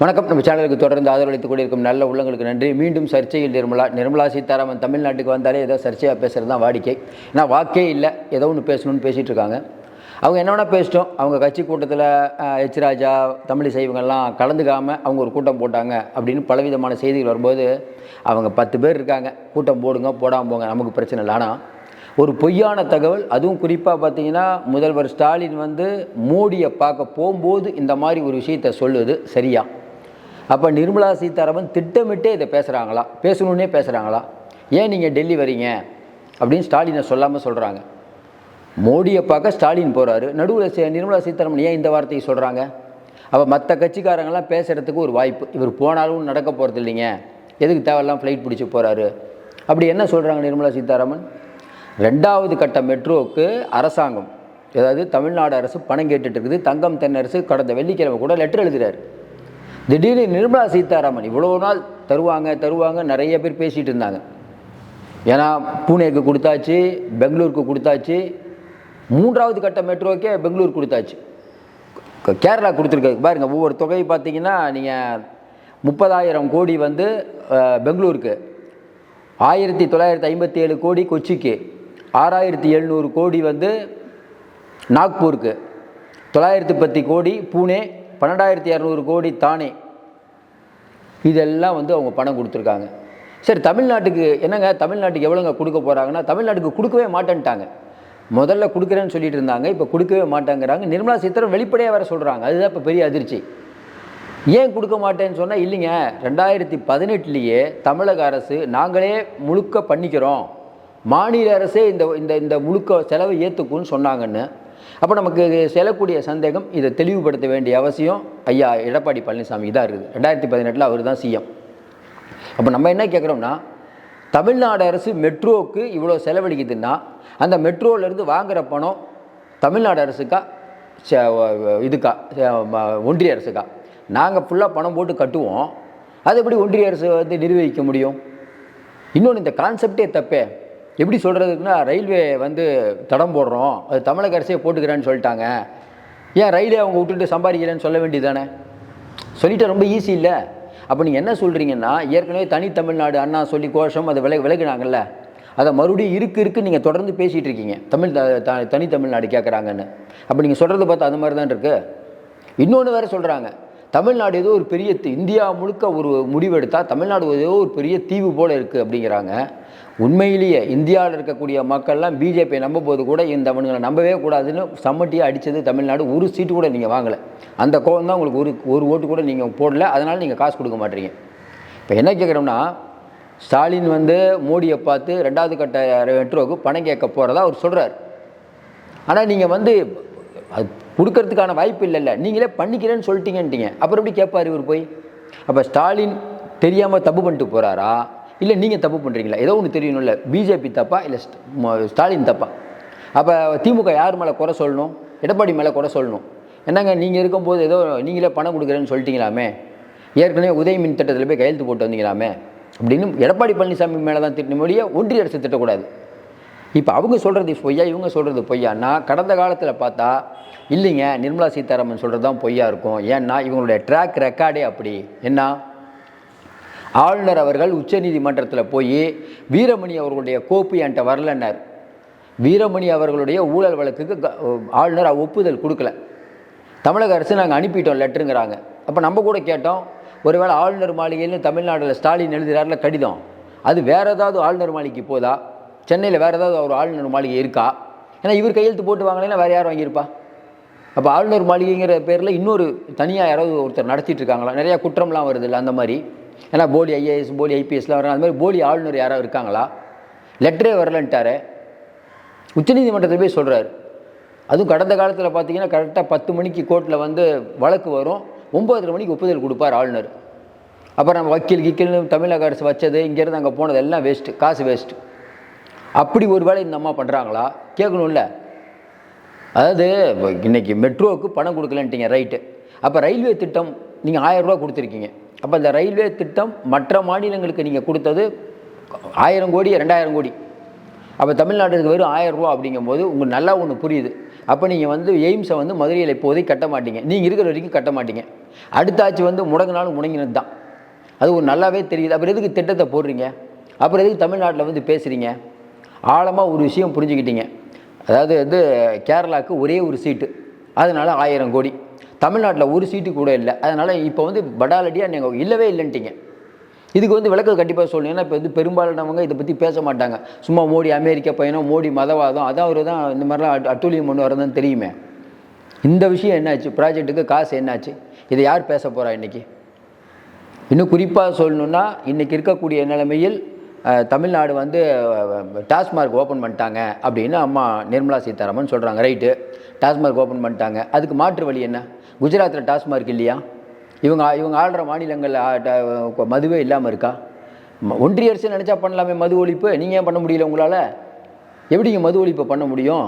வணக்கம். நம்ம சேனலுக்கு தொடர்ந்து ஆதரவளித்துக் கொண்டிருக்கும் நல்ல உள்ளங்களுக்கு நன்றி. மீண்டும் சர்ச்சையில் நிர்மலா நிர்மலா சீதாராமன் தமிழ்நாட்டுக்கு வந்தாலே ஏதோ சர்ச்சையாக பேசுகிறது தான் வாடிக்கை. ஏன்னா வாக்கே இல்லை. ஏதோ ஒன்று பேசணும்னு பேசிகிட்டு இருக்காங்க. அவங்க என்ன வேணால் பேசிட்டோம். அவங்க கட்சி கூட்டத்தில் எச் ராஜா தமிழிசை இவங்கெல்லாம் கலந்துக்காமல் அவங்க ஒரு கூட்டம் போட்டாங்க அப்படின்னு பலவிதமான செய்திகள் வரும்போது அவங்க பத்து பேர் இருக்காங்க. கூட்டம் போடுங்க போடாமல் போங்க. நமக்கு பிரச்சனை இல்லை. ஆனால் ஒரு பொய்யான தகவல் அதுவும் குறிப்பாக பார்த்தீங்கன்னா முதல்வர் ஸ்டாலின் வந்து மோடியை பார்க்க போகும்போது இந்த மாதிரி ஒரு விஷயத்தை சொல்லுது சரியா? அப்போ நிர்மலா சீதாராமன் திட்டமிட்டே இதை பேசுகிறாங்களா பேசணுன்னே பேசுகிறாங்களா ஏன் நீங்கள் டெல்லி வரீங்க? அப்படின்னு ஸ்டாலினை சொல்லாமல் சொல்கிறாங்க மோடியை பார்க்க ஸ்டாலின் போகிறாரு நடுவில் நிர்மலா சீதாராமன் ஏன் இந்த வார்த்தையை சொல்கிறாங்க அப்போ மற்ற கட்சிக்காரங்கள்லாம் பேசுகிறதுக்கு ஒரு வாய்ப்பு. இவர் போனாலும் நடக்க போகிறது இல்லைங்க எதுக்கு தேவையெல்லாம் ஃப்ளைட் பிடிச்சி போகிறாரு அப்படி என்ன சொல்கிறாங்க நிர்மலா சீதாராமன்? ரெண்டாவது கட்ட மெட்ரோவுக்கு அரசாங்கம் அதாவது தமிழ்நாடு அரசு பணம் கேட்டுட்டு இருக்குது தங்கம் தென்னரசு கடந்த வெள்ளிக்கிழமை கூட லெட்டர் எழுதுகிறார் திடீர்னு நிர்மலா சீதாராமன் இவ்வளோ நாள் தருவாங்க தருவாங்க நிறைய பேர் பேசிகிட்டு இருந்தாங்க. ஏன்னா பூனேக்கு கொடுத்தாச்சு பெங்களூருக்கு கொடுத்தாச்சு. மூன்றாவது கட்ட மெட்ரோக்கே பெங்களூர் கொடுத்தாச்சு. கேரளா கொடுத்துருக்காரு. பாருங்க ஒவ்வொரு தொகை பார்த்தீங்கன்னா நீங்கள் முப்பதாயிரம் கோடி வந்து பெங்களூருக்கு. ஆயிரத்தி தொள்ளாயிரத்தி ஐம்பத்தி ஏழு கோடி கொச்சிக்கு. ஆறாயிரத்தி எழுநூறு கோடி வந்து நாக்பூருக்கு தொள்ளாயிரத்தி பத்து கோடி பூனே பன்னெண்டாயிரத்தி இரநூறு கோடி தானே. இதெல்லாம் வந்து அவங்க பணம் கொடுத்துருக்காங்க. சரி தமிழ்நாட்டுக்கு என்னங்க தமிழ்நாட்டுக்கு எவ்வளோங்க கொடுக்க போகிறாங்கன்னா தமிழ்நாட்டுக்கு கொடுக்கவே மாட்டேன்ட்டாங்க. முதல்ல கொடுக்குறேன்னு சொல்லிட்டு இருந்தாங்க இப்போ கொடுக்கவே மாட்டேங்கிறாங்க. நிர்மலா சீத்தாரம் வெளிப்படையாக வேறு சொல்கிறாங்க அதுதான் இப்போ பெரிய அதிர்ச்சி. ஏன் கொடுக்க மாட்டேன்னு சொன்னால் இல்லைங்க ரெண்டாயிரத்தி பதினெட்டுலேயே தமிழக அரசு நாங்களே முழுக்க பண்ணிக்கிறோம். மாநில அரசே இந்த இந்த இந்த முழுக்க செலவை ஏற்றுக்கும்னு சொன்னாங்கன்னு. அப்போ நமக்கு செல்லக்கூடிய சந்தேகம் இதை தெளிவுபடுத்த வேண்டிய அவசியம் ஐயா எடப்பாடி பழனிசாமி தான் இருக்குது. ரெண்டாயிரத்தி பதினெட்டில் அவர் தான் சிஎம் அப்போ நம்ம என்ன கேட்குறோம்னா தமிழ்நாடு அரசு மெட்ரோவுக்கு இவ்வளோ செலவழிக்குதுன்னா அந்த மெட்ரோவிலேருந்து வாங்குகிற பணம் தமிழ்நாடு அரசுக்கா ச- இதுக்கா ஒன்றிய அரசுக்கா? நாங்கள் ஃபுல்லாக பணம் போட்டு கட்டுவோம். அது எப்படி ஒன்றிய அரசு வந்து நிர்வகிக்க முடியும்? இன்னொன்று இந்த கான்செப்டே தப்பே. எப்படி சொல்கிறதுக்குன்னா ரயில்வே வந்து தடம் போடுறோம். அது தமிழக அரசே போட்டுக்கிறேன்னு சொல்லிட்டாங்க. ஏன் ரயிலே அவங்க விட்டுட்டு சம்பாதிக்கிறேன்னு சொல்ல வேண்டியதானே சொல்லிட்டு ரொம்ப ஈஸி இல்லை. அப்போ நீங்கள் என்ன சொல்கிறீங்கன்னா ஏற்கனவே தனி தமிழ்நாடு அண்ணா சொல்லி கோஷம் அதை விலை விலகினாங்கல்ல அதை மறுபடியும் இருக்கு இருக்கு நீங்கள் தொடர்ந்து பேசிகிட்டு இருக்கீங்க. தமிழ் த- த- தனி தமிழ்நாடு கேட்குறாங்கன்னு அப்போ நீங்கள் சொல்கிறது பார்த்தா அது மாதிரி தான் இருக்குது இன்னொன்று வேறு சொல்கிறாங்க தமிழ்நாடு ஏதோ ஒரு பெரிய இந்தியா முழுக்க ஒரு முடிவெடுத்தால் தமிழ்நாடு ஏதோ ஒரு பெரிய தீவு போல் இருக்குது அப்படிங்கிறாங்க. உண்மையிலேயே இந்தியாவில் இருக்கக்கூடிய மக்கள்லாம் பிஜேபியை நம்ப போது கூட இந்த அவனுங்களை நம்பவே கூடாதுன்னு சம்மட்டியாக அடித்தது தமிழ்நாடு. ஒரு சீட்டு கூட நீங்கள் வாங்கலை. அந்த கோவம் தான் உங்களுக்கு ஒரு ஒரு ஓட்டு கூட நீங்கள் போடல. அதனால் நீங்கள் காசு கொடுக்க மாட்டீங்க. இப்போ என்ன கேட்குறோம்னா ஸ்டாலின் வந்து மோடியை பார்த்து ரெண்டாவது கட்ட மெட்ரோவுக்கு பணம் கேட்க போகிறதா அவர் சொல்கிறார் ஆனால் நீங்கள் வந்து அது கொடுக்கறதுக்கான வாய்ப்பு இல்லைல்ல. நீங்களே பண்ணிக்கிறேன்னு சொல்லிட்டீங்கன்ட்டீங்க. அப்புறம் எப்படி கேட்பார் இவர் போய்? அப்போ ஸ்டாலின் தெரியாமல் தப்பு பண்ணிட்டு போகிறாரா இல்லை நீங்கள் தப்பு பண்ணுறீங்களா ஏதோ ஒன்று தெரியணும்ல. பிஜேபி தப்பா? இல்லை ஸ்டாலின் தப்பா? அப்போ திமுக யார் மேலே குறை சொல்லணும்? எடப்பாடி மேலே குறை சொல்லணும். என்னங்க நீங்கள் இருக்கும்போது ஏதோ நீங்களே பணம் கொடுக்குறேன்னு சொல்லிட்டீங்களாமே? ஏற்கனவே உதய மின் திட்டத்தில் போய் கையெழுத்து போட்டு வந்தீங்களாமே? அப்படின்னு எடப்பாடி பழனிசாமி மேலே தான் திட்டின மொழியை ஒன்றிய அரசு திட்டக்கூடாது. இப்போ அவங்க சொல்கிறது பொய்யா இவங்க சொல்கிறது பொய்யான்னா கடந்த காலத்தில் பார்த்தா இல்லைங்க நிர்மலா சீதாராமன் சொல்கிறது தான் பொய்யா இருக்கும். ஏன்னா இவங்களுடைய ட்ராக் ரெக்கார்டே அப்படி. என்ன? ஆளுநர் அவர்கள் உச்சநீதிமன்றத்தில் போய் வீரமணி அவர்களுடைய கோப்பு என்கிட்ட வரலன்னார். வீரமணி அவர்களுடைய ஊழல் வழக்குக்கு க- ஆளுநர் ஒப்புதல் கொடுக்கல. தமிழக அரசு நாங்கள் அனுப்பிட்டோம் லெட்டருங்கிறாங்க. அப்போ நம்ம கூட கேட்டோம் ஒருவேளை ஆளுநர் மாளிகையில் தமிழ்நாட்டில் ஸ்டாலின் எழுதுகிறாரில் கடிதம். அது வேறு ஏதாவது ஆளுநர் மாளிகைக்கு போதா? சென்னையில் வேறு ஏதாவது ஒரு ஆளுநர் மாளிகை இருக்கா? ஏன்னா இவர் கையெழுத்து போட்டு வாங்கலைன்னா வேறு யார் வாங்கியிருப்பா? அப்போ ஆளுநர் மாளிகைங்கிற பேரில் இன்னொரு தனியாக யாராவது ஒருத்தர் நடத்திட்டு இருக்காங்களா? நிறையா குற்றம்லாம் வருது இல்லை அந்த மாதிரி? ஏன்னா போலி ஐஏஎஸ் போலி ஐபிஎஸ்லாம் வர அந்த மாதிரி போலி ஆளுநர் யாராவது இருக்காங்களா? லெட்டரே வரலன்ட்டாரு. உச்சநீதிமன்றத்தில் போய் சொல்கிறார் அதுவும் கடந்த காலத்தில் பார்த்தீங்கன்னா கரெக்டாக பத்து மணிக்கு கோர்ட்டில் வந்து வழக்கு வரும். ஒம்பதரை மணிக்கு ஒப்புதல் கொடுப்பார் ஆளுநர். அப்புறம் நம்ம வக்கீல் கிக்கில் தமிழக அரசு வச்சது இங்கேருந்து அங்கே போனது எல்லாம் வேஸ்ட்டு காசு வேஸ்ட்டு அப்படி ஒரு வேளை இந்த அம்மா பண்ணுறாங்களா கேட்கணும்ல. அதாவது இன்றைக்கி மெட்ரோவுக்கு பணம் கொடுக்கலன்ட்டீங்க ரைட்டு. அப்போ ரயில்வே திட்டம் நீங்கள் ஆயரூபா கொடுத்துருக்கீங்க. அப்போ இந்த ரயில்வே திட்டம் மற்ற மாநிலங்களுக்கு நீங்கள் கொடுத்தது ஆயிரம் கோடி ரெண்டாயிரம் கோடி. அப்போ தமிழ்நாட்டுக்கு வெறும் ஆயிரம் அப்படிங்கும்போது உங்களுக்கு நல்லா ஒன்று புரியுது. அப்போ நீங்கள் வந்து எய்ம்ஸை வந்து மதுரையில் இப்போதைக்கு கட்ட மாட்டீங்க. நீங்கள் இருக்கிற வரைக்கும் கட்ட மாட்டீங்க. அடுத்தாச்சு வந்து முடங்கினாலும் முடங்கினது தான். அது ஒரு நல்லாவே தெரியுது. அப்புறம் எதுக்கு திட்டத்தை போடுறீங்க? அப்புறம் எதுக்கு தமிழ்நாட்டில் வந்து பேசுகிறீங்க ஆழமாக ஒரு விஷயம் புரிஞ்சுக்கிட்டீங்க. அதாவது வந்து கேரளாவுக்கு ஒரே ஒரு சீட்டு அதனால் ஆயிரம் கோடி. தமிழ்நாட்டில் ஒரு சீட்டு கூட இல்லை. அதனால் இப்போ வந்து படாலடியாக நீங்கள் இல்லவே இல்லைன்ட்டீங்க. இதுக்கு வந்து விளக்கம் கண்டிப்பாக சொல்லணும். இப்போ வந்து பெரும்பாலானவங்க இதை பற்றி பேச மாட்டாங்க. சும்மா மோடி அமெரிக்க பயணம் மோடி மதவாதம் அதான் அவர் தான் இந்த மாதிரிலாம் அட்டூழியம் ஒன்று வரதான் தெரியுமே. இந்த விஷயம் என்னாச்சு? ப்ராஜெக்ட்டுக்கு காசு என்னாச்சு? இதை யார் பேச போகிறா இன்றைக்கி இன்னும் குறிப்பாக சொல்லணுன்னா இன்றைக்கி இருக்கக்கூடிய நிலைமையில் தமிழ்நாடு வந்து டாஸ்மார்க் ஓப்பன் பண்ணிட்டாங்க அப்படின்னு அம்மா நிர்மலா சீதாராமன் சொல்கிறாங்க ரைட்டு. டாஸ்மார்க் ஓப்பன் பண்ணிட்டாங்க. அதுக்கு மாற்று வழி என்ன? குஜராத்தில் டாஸ்மார்க் இல்லையா? இவங்க இவங்க ஆள்ற மாநிலங்களில் மதுவே இல்லாமல் இருக்கா? ஒன்றிய அரசு நினச்சா பண்ணலாமே மது ஒழிப்பு. நீங்கள் ஏன் பண்ண முடியல உங்களால்? எப்படிங்க மது ஒழிப்பு பண்ண முடியும்?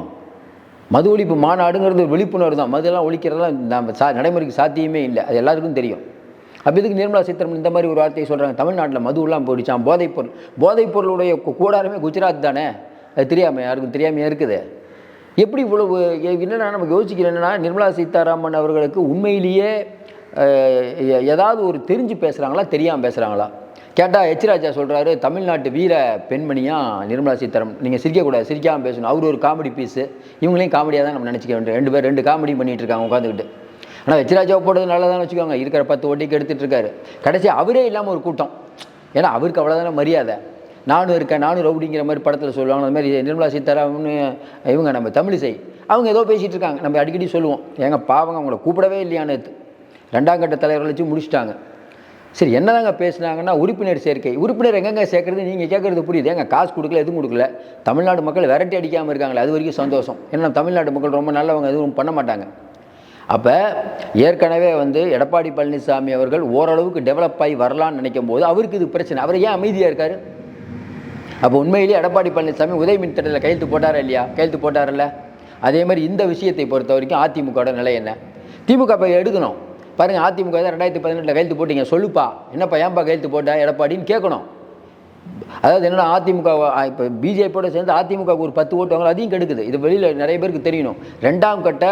மது ஒழிப்பு மாநாடுங்கிறது ஒரு விழிப்புணர்வு தான். மதுலாம் ஒழிக்கிறதெல்லாம் நம்ம சா நடைமுறைக்கு சாத்தியமே இல்லை. அது எல்லாருக்கும் தெரியும். அப்போ இதுக்கு நிர்மலா சீத்தாராமன் இந்த மாதிரி ஒரு வார்த்தையை சொல்கிறாங்க தமிழ்நாட்டில் மதுவெல்லாம் போயிடுச்சான் போதைப்பொருள் போதைப்பொருளுடைய கு- கூடாரமே குஜராத் தானே? அது தெரியாமல் யாருக்கும் தெரியாமையா இருக்குது? எப்படி இவ்வளவு என்னென்னா நமக்கு யோசிக்கிறேன் என்னன்னா நிர்மலா சீதாராமன் அவர்களுக்கு உண்மையிலேயே ஏதாவது ஒரு தெரிஞ்சு பேசுகிறாங்களா தெரியாமல் பேசுகிறாங்களா கேட்டால் எச்ராஜா சொல்கிறாரு தமிழ்நாட்டு வீர பெண்மணியா நிர்மலா சீதாராமன்? நீங்கள் சிரிக்கக்கூடாது சிரிக்காமல் பேசணும். அவர் ஒரு காமெடி பீஸு இவங்களையும் காமெடியாக தான் நம்ம நினச்சிக்க வேண்டிய ரெண்டு பேர் ரெண்டு காமெடி பண்ணிகிட்டு இருக்காங்க உட்காந்துக்கிட்டு ஆனால் வெச்சிராஜாவை போடுறது நல்லதான் வச்சுக்கோங்க. இருக்கிற பத்து ஓட்டிக்கு எடுத்துகிட்டு இருக்காரு. கடைசி அவரே இல்லாமல் ஒரு கூட்டம். ஏன்னா அவருக்கு அவ்வளோதான மரியாதை. நானும் இருக்கேன் நானும் ரவுடிங்கிற மாதிரி படத்தில் சொல்லுவாங்க. அந்த மாதிரி நிர்மலா சீதாராமன் இவங்க நம்ம தமிழிசை. அவங்க ஏதோ பேசிகிட்டு இருக்காங்க. நம்ம அடிக்கடி சொல்லுவோம். ஏங்க பாவங்க அவங்கள கூப்பிடவே இல்லையானு ரெண்டாம் கட்ட தலைவர்கள் வச்சு முடிச்சிட்டாங்க. சரி என்னதாங்க பேசுனாங்கன்னா உறுப்பினர் சேர்க்கை. உறுப்பினர் எங்கெங்க சேர்க்குறது? நீங்கள் கேட்குறது புரியுது. எங்கள் காசு கொடுக்கல எதுவும் கொடுக்கல. தமிழ்நாடு மக்கள் விரட்டி அடிக்காமல் இருக்காங்களே அது வரைக்கும் சந்தோஷம். ஏன்னா தமிழ்நாடு மக்கள் ரொம்ப நல்லவங்க எதுவும் பண்ண மாட்டாங்க. அப்போ ஏற்கனவே வந்து எடப்பாடி பழனிசாமி அவர்கள் ஓரளவுக்கு டெவலப் ஆகி வரலான்னு நினைக்கும் போது அவருக்கு இது பிரச்சனை. அவர் ஏன் அமைதியாக இருக்கார்? அப்போ உண்மையிலேயே எடப்பாடி பழனிசாமி உதய மின் திட்டத்தில் கையெழுத்து போட்டாரா இல்லையா? கையெழுத்து போட்டாரல்ல. அதே மாதிரி இந்த விஷயத்தை பொறுத்த வரைக்கும் அதிமுகவோட நிலை என்ன? திமுக இப்போ எடுக்கணும். பாருங்கள் அதிமுக தான் ரெண்டாயிரத்தி பதினெட்டில் கையெழுத்து போட்டீங்க. சொல்லுப்பா. என்னப்பா ஏன்பா கையெழுத்து போட்டா எடப்பாடின்னு கேட்கணும். அதாவது என்னென்னா அதிமுக இப்போ பிஜேபியோட சேர்ந்து அதிமுகவுக்கு ஒரு பத்து ஓட்டு வாங்கலாம் அதையும் கெடுக்குது. இது வெளியில் நிறைய பேருக்கு தெரியணும். ரெண்டாம் கட்ட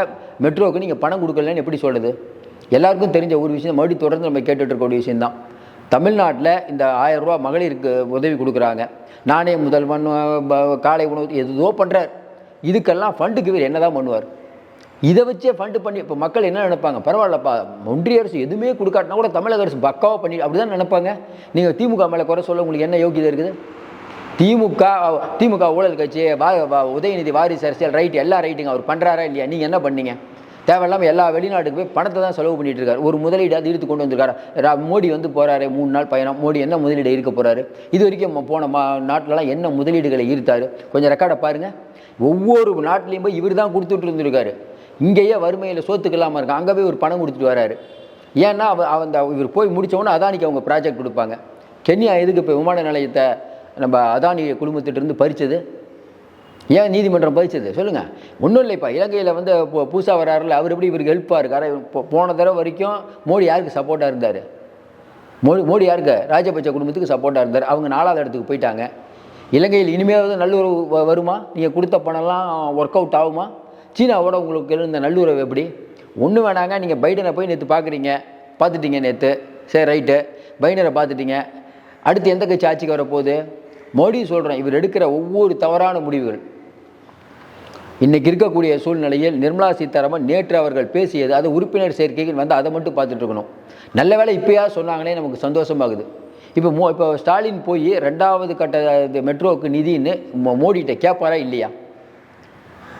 மெட்ரோவுக்கு நீங்கள் பணம் கொடுக்கலன்னு எப்படி சொல்கிறது எல்லாருக்கும் தெரிஞ்ச ஒரு விஷயம் மறுபடியும் தொடர்ந்து நம்ம கேட்டுட்ருக்கக்கூடிய விஷயந்தான் ஒரு தமிழ்நாட்டில் இந்த ஆயிரம் ரூபா மகளிருக்கு உதவி கொடுக்குறாங்க. நானே முதல்வன் காலை உணவு எதுதோ பண்ணுறார் இதுக்கெல்லாம் ஃபண்டுக்கு இவர் என்ன தான் பண்ணுவார்? இதை வச்சே ஃபண்டு பண்ணி இப்போ மக்கள் என்ன நினைப்பாங்க? பரவாயில்லப்பா ஒன்றிய அரசு எதுவுமே கொடுக்காட்டினா கூட தமிழக அரசு பக்காவாக பண்ணி அப்படி தான் நினைப்பாங்க. நீங்கள் திமுக மேலே குறை சொல்ல உங்களுக்கு என்ன யோகியதை இருக்குது? திமுக திமுக ஊழல் கட்சி வா உதயநிதி வாரிசு அரசியல் ரைட் எல்லா ரைட்டுங்க அவர் பண்ணுறாரா இல்லையா? நீங்கள் என்ன பண்ணீங்க? தேவையில்லாமல் எல்லா வெளிநாட்டுக்கு போய் பணத்தை தான் செலவு பண்ணிட்டு இருக்காரு. ஒரு முதலீடு அது இழுத்து கொண்டு வந்திருக்காரு. ரா- மோடி வந்து போகிறாரு மூணு நாள் பயணம். மோடி என்ன முதலீடு இருக்க போகிறாரு இது வரைக்கும் போன மா நாட்டிலலாம் என்ன முதலீடுகளை ஈர்த்தாரு? கொஞ்சம் ரெக்கார்டை பாருங்கள் ஒவ்வொரு நாட்டிலையும் போய் இவர் தான் கொடுத்துட்டு இருந்திருக்காரு. இங்கேயே வறுமையில் சோத்துக்கு இல்லாமல் இருக்கான் அங்கே போய் ஒரு பணம் கொடுத்துட்டு வராரு. ஏன்னா அவ அந்த இவர் போய் முடித்தவொன்னே அதானிக்கு அவங்க ப்ராஜெக்ட் கொடுப்பாங்க. கென்யா எதுக்கு இப்போ விமான நிலையத்தை நம்ம அதானி குடும்பத்திட்ட பறித்தது ஏன் நீதிமன்றம் பறித்தது சொல்லுங்கள் ஒன்றும் இல்லைப்பா. இலங்கையில் வந்து பு- வராருல அவர் எப்படி இவருக்கு ஹெல்ப்பாக இருக்கார்? போன தடவை வரைக்கும் மோடி யாருக்கு சப்போர்ட்டாக இருந்தார்? மோடி மோடி யாருக்கு? ராஜபக்ச குடும்பத்துக்கு சப்போர்ட்டாக இருந்தார். அவங்க நாலாவது இடத்துக்கு போயிட்டாங்க. இலங்கையில் இனிமேல் நல்லுறவு வருமா? நீங்கள் கொடுத்த பணம்லாம் ஒர்க் அவுட் ஆகுமா? சீனாவோட உங்களுக்கு இருந்த நல்லுறவு எப்படி? ஒன்று வேணாங்க. நீங்கள் பைடனை போய் நேற்று பார்க்குறீங்க பார்த்துட்டீங்க நேற்று சரி ரைட்டு பைடனை பார்த்துட்டீங்க அடுத்து எந்த கட்சி ஆட்சிக்கு வரப்போகுது? மோடி சொல்கிறேன் இவர் எடுக்கிற ஒவ்வொரு தவறான முடிவுகள். இன்றைக்கி இருக்கக்கூடிய சூழ்நிலையில் நிர்மலா சீதாராமன் நேற்று அவர்கள் பேசியது அது உறுப்பினர் சேர்க்கைகள் வந்து அதை மட்டும் பார்த்துட்டு இருக்கணும். நல்ல வேலை இப்போயா சொன்னாங்களே நமக்கு சந்தோஷமாகுது. இப்போ மோ இப்போ ஸ்டாலின் போய் ரெண்டாவது கட்ட இது மெட்ரோவுக்கு நிதின்னு மோடிகிட்ட கேட்பாரா இல்லையா?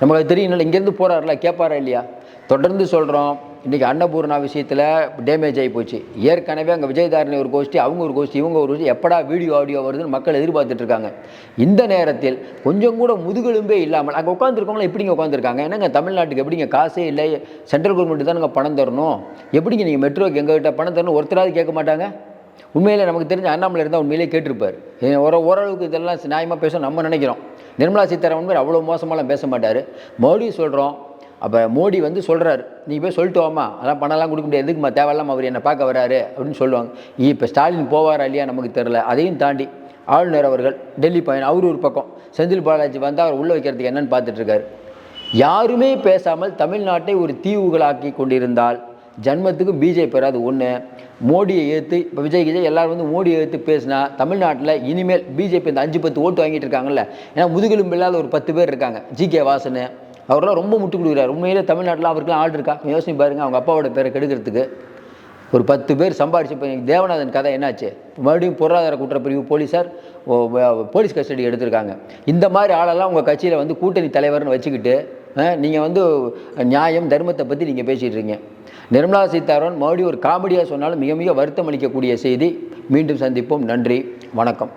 நம்மளுக்கு தெரியும் இங்கேருந்து போகிறாருல கேட்பாரா இல்லையா? தொடர்ந்து சொல்கிறோம் இன்றைக்கி அன்னபூர்ணா விஷயத்தில் டேமேஜ் ஆகி போச்சு. ஏற்கனவே அங்கே விஜயதாரணி ஒரு கோஷ்டி அவங்க ஒரு கோஷ்டி இவங்க ஒரு கோஷ்டி எப்படா வீடியோ ஆடியோ வருதுன்னு மக்கள் எதிர்பார்த்துட்ருக்காங்க இந்த நேரத்தில் கொஞ்சம் கூட முதுகெலும்பே இல்லாமல் அங்கே உட்காந்துருக்கவங்களாம் எப்படிங்க உட்காந்துருக்காங்க என்னங்க தமிழ்நாட்டுக்கு எப்படிங்க? காசே இல்லை சென்ட்ரல் கவர்மெண்ட்டு தானுங்க பணம் தரணும்? எப்படிங்க நீங்கள் மெட்ரோக்கு எங்ககிட்ட பணம் தரணும்? ஒருத்தராவது கேட்க மாட்டாங்க? உண்மையில் நமக்கு தெரிஞ்ச அண்ணாமலை இருந்தால் உண்மையிலே கேட்டிருப்பார். ஒரு ஓரளவுக்கு இதெல்லாம் நியாயமாக பேச நம்ம நினைக்கிறோம். நிர்மலா சீதாராமன் பேர் அவ்வளோ மோசமாலாம் பேச மாட்டார். மறுபடியும் சொல்கிறோம் அப்போ மோடி வந்து சொல்கிறாரு நீ போய் சொல்லிட்டு வாமா அதான் பணம்லாம் கொடுக்க முடியாது எதுக்குமா தேவையில்லாமல் அவர் என்னை பார்க்க வராரு அப்படின்னு சொல்லுவாங்க. இப்போ ஸ்டாலின் போவாரா இல்லையா நமக்கு தெரில அதையும் தாண்டி ஆளுநர் அவர்கள் டெல்லி பயணம் அவர் ஒரு பக்கம். செந்தில் பாலாஜி வந்து அவர் உள்ளே வைக்கிறதுக்கு என்னென்னு பார்த்துட்ருக்காரு யாருமே பேசாமல் தமிழ்நாட்டை ஒரு தீவுகளாக்கி கொண்டிருந்தால் ஜன்மத்துக்கும் பிஜேபி வராது ஒன்று மோடியை ஏற்று இப்போ விஜய் விஜய் எல்லாரும் வந்து மோடியை ஏற்று பேசினா தமிழ்நாட்டில் இனிமேல் பிஜேபி இந்த அஞ்சு பத்து ஓட்டு வாங்கிட்டு இருக்காங்கல்ல. ஏன்னா முதுகெலும்பு இல்லாத ஒரு பத்து பேர் இருக்காங்க. ஜி கே வாசன் அவரெல்லாம் ரொம்ப முட்டு கொடுக்குறாரு. உண்மையிலே தமிழ்நாட்டில் அவருக்குலாம் ஆள் இருக்கா? யோசனை பாருங்க அவங்க அப்பாவோட பேரை கெடுக்கிறதுக்கு. ஒரு பத்து பேர் சம்பாரிச்சு இப்போ தேவநாதன் கதை என்னாச்சு? மறுபடியும் பொருளாதார குற்றப்பிரிவு போலீஸார் ஓ, போலீஸ் கஸ்டடி எடுத்திருக்காங்க. இந்த மாதிரி ஆளெல்லாம் உங்கள் கட்சியில் வந்து கூட்டணி தலைவர்னு வச்சுக்கிட்டு நீங்கள் வந்து நியாயம் தர்மத்தை பற்றி நீங்கள் பேசிகிட்டு இருக்கீங்க. நிர்மலா சீதாராமன் மறுபடியும் ஒரு காமெடியாக சொன்னாலும் மிக மிக வருத்தம் அளிக்கக்கூடிய செய்தி. மீண்டும் சந்திப்போம். நன்றி. வணக்கம்.